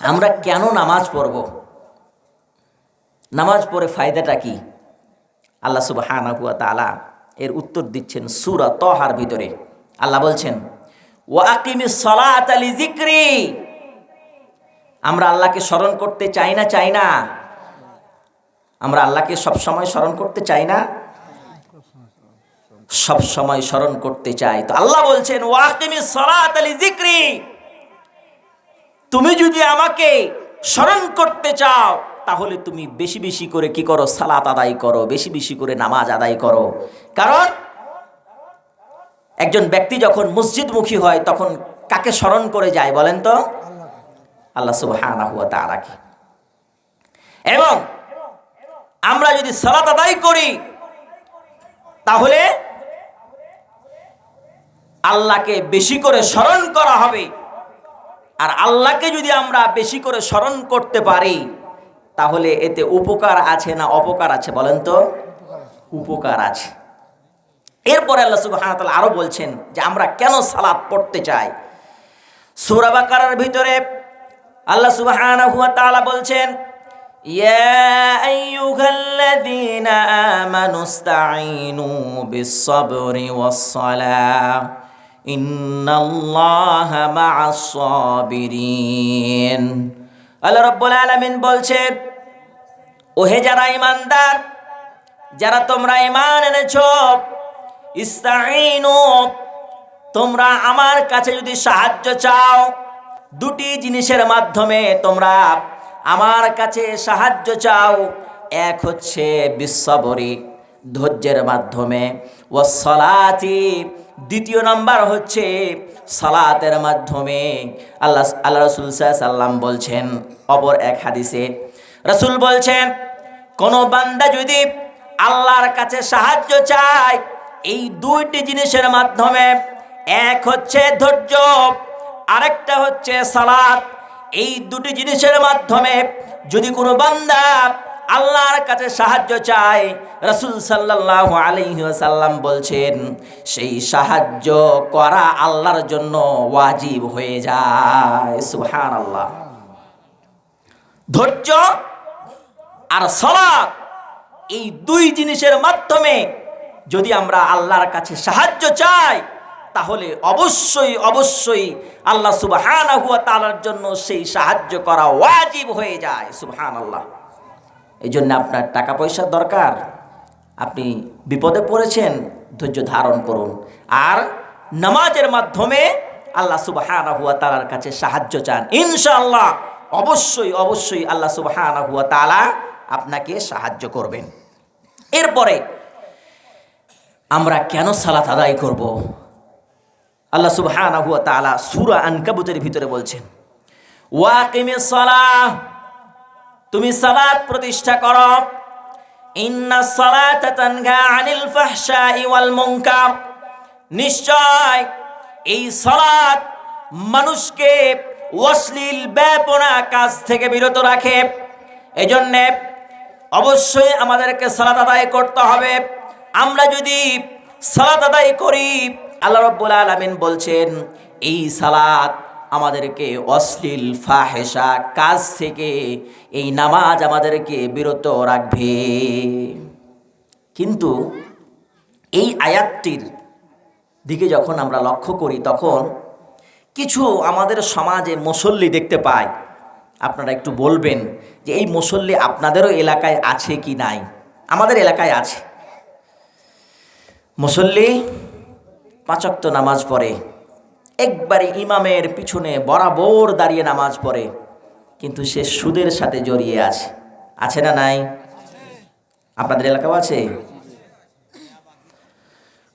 আমরা কেন নামাজ পড়ব? নামাজ পড়ে ফায়দাটা কি? আল্লাহ সুবহানাহু ওয়া তাআলা এর উত্তর দিচ্ছেন সূরা তহার ভিতরে। আল্লাহ বলছেন, ওয়া আকিমিস সালাতা লিযিকরি আমরা আল্লাহকে স্মরণ করতে চাই না চাই না। আমরা আল্লাহকে সব সময় স্মরণ করতে চাই না। সব সময় স্মরণ করতে চাই। তো আল্লাহ বলছেন ওয়াকিমিস সালাত আলি জিক্রি তুমি যদি আমাকে স্মরণ করতে চাও, তাহলে তুমি বেশি বেশি করে কি করো? সালাত আদায় করো, বেশি বেশি করে নামাজ আদায় করো। কারণ একজন ব্যক্তি যখন মসজিদমুখী হয়, তখন কাকে স্মরণ করে যায় বলেন তো? আল্লাহ ওয়া তাআলাকে। এবং আমরা যদি সালাত আদায় করি, তাহলে আল্লাহকে বেশি করে স্মরণ করা হবে। আর আল্লাহকে যদি আমরা বেশি করে স্মরণ করতে পারি, তাহলে এতে উপকার আছে না অপকার আছে বলেন তো? উপকার আছে। এরপরে আল্লাহ সুবহানাহু ওয়া তাআলা আরও বলছেন যে আমরা কেন সালাত পড়তে চাই? সূরা বাকারার ভিতরে আল্লাহ তাআলা বলছেন, ইয়া ইসতাঈনু বিস-সাবরি ওয়াস-সালাহ ইন্নাল্লাহা মা'আস-সাবিরিন আল্লাহ রাব্বুল আলামিন বলছেন ওহে যারা ঈমানদার, যারা তোমরা ঈমান এনেছো, ইস্তাঈনু, তোমরা আমার কাছে যদি সাহায্য চাও, দুটি জিনিসের মাধ্যমে তোমরা আমার কাছে সাহায্য চাও, এক হচ্ছে বিশ্ববরী ধৈর্যের মাধ্যমে ও সলাতি দ্বিতীয় নাম্বার হচ্ছে সালাতের মাধ্যমে আল্লাহ আল্লাহ রসুল সাল্লাম বলছেন, অপর এক হাদিসে, রসুল বলছেন, কোন বান্দা যদি আল্লাহর কাছে সাহায্য চায়, এই দুইটি জিনিসের মাধ্যমে, এক হচ্ছে ধৈর্য, আরেকটা হচ্ছে সালাত। এই দুটি জিনিসের মাধ্যমে যদি কোনো বান্দা আল্লাহর কাছে সাহায্য চায় রসুল সাল্লাহ আলহিহাসাল্লাম বলছেন, সেই সাহায্য করা আল্লাহর জন্য ওয়াজিব হয়ে যায়। সুহান আল্লাহ ধৈর্য আর সলাৎ এই দুই জিনিসের মাধ্যমে যদি আমরা আল্লাহর কাছে সাহায্য চাই, তাহলে অবশ্যই অবশ্যই আল্লাহ তাআলার জন্য সেই সাহায্য করা ওয়াজিব হয়ে যায়। সুবহানাল্লাহ। এই জন্য আপনার টাকা পয়সার দরকার। আপনি বিপদে পড়েছেন, ধৈর্য ধারণ করুন। আর নামাজের মাধ্যমে আল্লাহ সুবহানাহু ওয়া তাআলার কাছে সাহায্য চান। ইনশাআল্লাহ অবশ্যই অবশ্যই আল্লাহ সুবহানাহু ওয়া তাআলা আপনাকে সাহায্য করবেন। এরপরে আমরা কেন সালাত আদায় করব? আল্লাহ সুবহানাহু ওয়া তাআলা সূরা আনকাবুতের ভিতরে বলছেন ওয়াকিমিস সালাহ। তুমি সালাত প্রতিষ্ঠা করো। ইন্না সালাতা তানহা আনিল ফাহশাই ওয়াল মুনকার। নিশ্চয় এই সালাত মানুষকে অশ্লীল, ব্যাপনা কাজ থেকে বিরত রাখে। এজন্যে অবশ্যই আমাদেরকে সালাত আদায় করতে হবে। আমরা যদি সালাত আদায় করি, আল্লাহ রব্বুল আলমিন বলছেন, এই সালাত আমাদেরকে অশ্লীল ফাহেসা কাজ থেকে এই নামাজ আমাদেরকে বিরত রাখবে। কিন্তু এই আয়াতটির দিকে যখন আমরা লক্ষ্য করি, তখন কিছু আমাদের সমাজে মুসল্লি দেখতে পাই আপনারা একটু বলবেন যে, এই মুসল্লি আপনাদেরও এলাকায় আছে কি নাই? আমাদের এলাকায় আছে। মুসল্লি পাঁচক্ত নামাজ পড়ে। একবারে ইমামের পিছনে বরাবর দাঁড়িয়ে নামাজ পড়ে, কিন্তু সে সুদের সাথে জড়িয়ে আছে। আছে না নাই? আপনাদের এলাকাও আছে?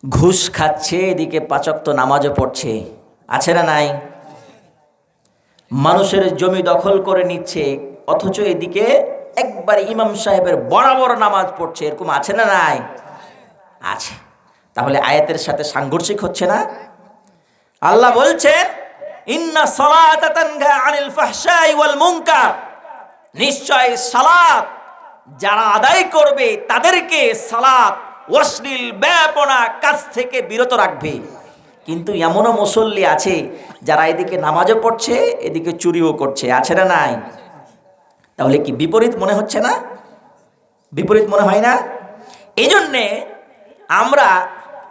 ঘুষ খাচ্ছে, এদিকে পাচক্ত নামাজও পড়ছে। আছে না নাই? মানুষের জমি দখল করে নিচ্ছে, অথচ এদিকে একবার ইমাম সাহেবের বরাবর নামাজ পড়ছে, এরকম আছে না নাই? আছে। তাহলে আয়াতের সাথে সাংঘর্ষিক হচ্ছে না? আল্লাহ বলছেন ইন্না সালাতা তানহা আনিল ফাহশাই ওয়াল মুনকার। নিশ্চয় সালাত যারা আদায় করবে, তাদেরকে সালাত অশ্লীল ব্যাপনা কাজ থেকে বিরত রাখবে। কিন্তু এমনও মুসল্লি আছে যারা এদিকে নামাজও পড়ছে, এদিকে চুরিও করছে। আছে না নাই? তাহলে কি বিপরীত মনে হচ্ছে না? বিপরীত মনে হয় না? এই জন্যে আমরা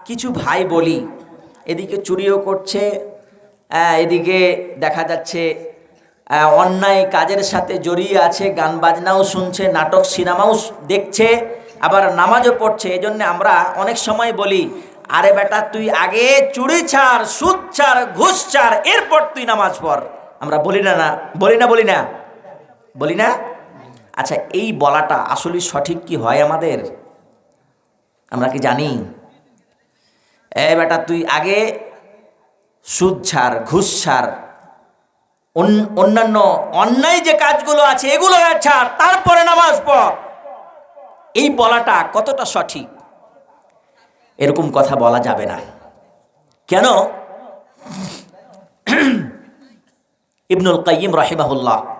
কিছু ভাই বলি এদিকে চুরিও করছে এদিকে দেখা যাচ্ছে অন্যায় কাজের সাথে জড়িয়ে আছে, গান বাজনাও শুনছে, নাটক, সিনেমাও দেখছে, আবার নামাজও পড়ছে। এই জন্য আমরা অনেক সময় বলি, আরে বেটা, তুই আগে চুরি ছাড়, সুদ ছাড়, ঘুষ ছাড়, এরপর তুই নামাজ পড়। আমরা বলি না না, বলি না বলি না বলি না? আচ্ছা এই বলাটা আসলে সঠিক কি হয় আমাদের? আমরা কি জানি? এ বেটা, তুই আগে সুদ ছাড়, ঘুষ ছাড়। অন- অন্যান্য অন্যায় যে কাজগুলো আছে, এগুলো ছাড়, তারপরে নামাজ পড়। এই বলাটা কতটা সঠিক? এরকম কথা বলা যাবে না। কেন? ইবনুল কাইয়িম রাহিমাহুল্লাহ,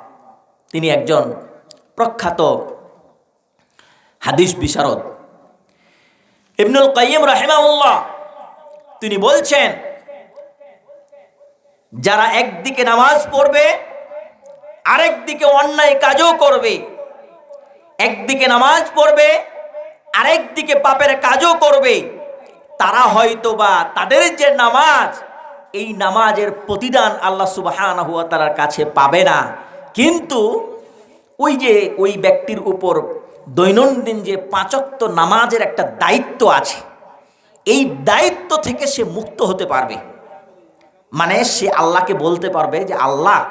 তিনি একজন প্রখ্যাত হাদিস বিশারদ। ইবনুল কাইয়িম রাহিমাহুল্লাহ তিনি বলছেন, যারা একদিকে নামাজ পড়বে, আরেক দিকে অন্যায় কাজও করবে। একদিকে নামাজ পড়বে, আরেক দিকে পাপের কাজও করবে। তারা হয়তো বা তাদের যে নামাজ, এই নামাজের প্রতিদান আল্লাহ সুবহানাহু ওয়া তাআলার কাছে পাবে না। কিন্তু ওই যে ওই ব্যক্তির উপর দৈনন্দিন যে পাঁচক্ত নামাজের একটা দায়িত্ব আছে এই দায়িত্ব থেকে সে মুক্ত হতে পারবে। মানে সে আল্লাহকে বলতে পারবে যে, আল্লাহ,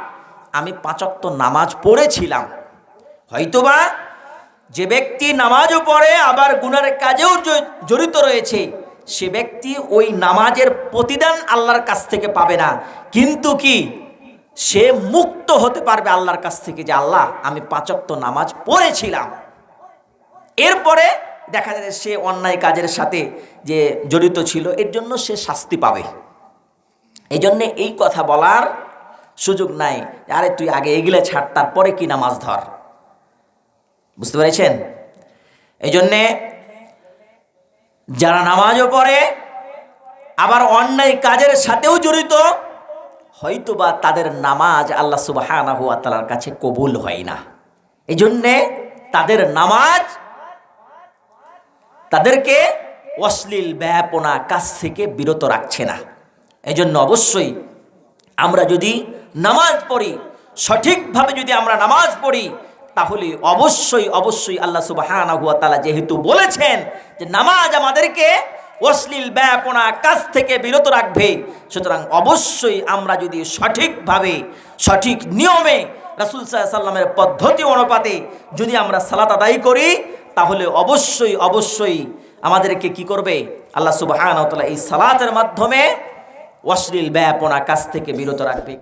আমি পাঁচক্ত নামাজ পড়েছিলাম। হয়তোবা যে ব্যক্তি নামাজও পড়ে, আবার গুনার কাজেও জড়িত রয়েছে, সে ব্যক্তি ওই নামাজের প্রতিদান আল্লাহর কাছ থেকে পাবে না। কিন্তু কি, সে মুক্ত হতে পারবে আল্লাহর কাছ থেকে যে, আল্লাহ, আমি পাঁচক্ত নামাজ পড়েছিলাম। এরপরে দেখা যায় সে অন্যায় কাজের সাথে যে জড়িত ছিল, এর জন্য সে শাস্তি পাবে। এই জন্যে এই কথা বলার সুযোগ নাই আরে তুই আগে এগুলো ছাড়, তারপরে কি নামাজ ধর। বুঝতে পেরেছেন? এই জন্যে যারা নামাজও পড়ে, আবার অন্যায় কাজের সাথেও জড়িত, হয়তোবা তাদের নামাজ আল্লাহ তালার কাছে কবুল হয় না। এই জন্যে তাদের নামাজ তাদেরকে অশ্লীল ব্যাপনা কাজ থেকে বিরত রাখছে না। এই জন্য অবশ্যই আমরা যদি নামাজ পড়ি, সঠিকভাবে যদি আমরা নামাজ পড়ি, তাহলে অবশ্যই অবশ্যই আল্লাহ সুবাহানা হুয়া তালা যেহেতু বলেছেন যে নামাজ আমাদেরকে অশ্লীল ব্যাপনা কাজ থেকে বিরত রাখবে, সুতরাং অবশ্যই আমরা যদি সঠিকভাবে, সঠিক নিয়মে রাসুল সাল্লামের পদ্ধতি অনুপাতে যদি আমরা সালাত আদায় করি তাহলে অবশ্যই অবশ্যই আমাদেরকে কি করবে? আল্লাহ সুবাহ এই সালাতের মাধ্যমে অশ্লীল ব্যাপনা কাছ থেকে বিরত রাখবে।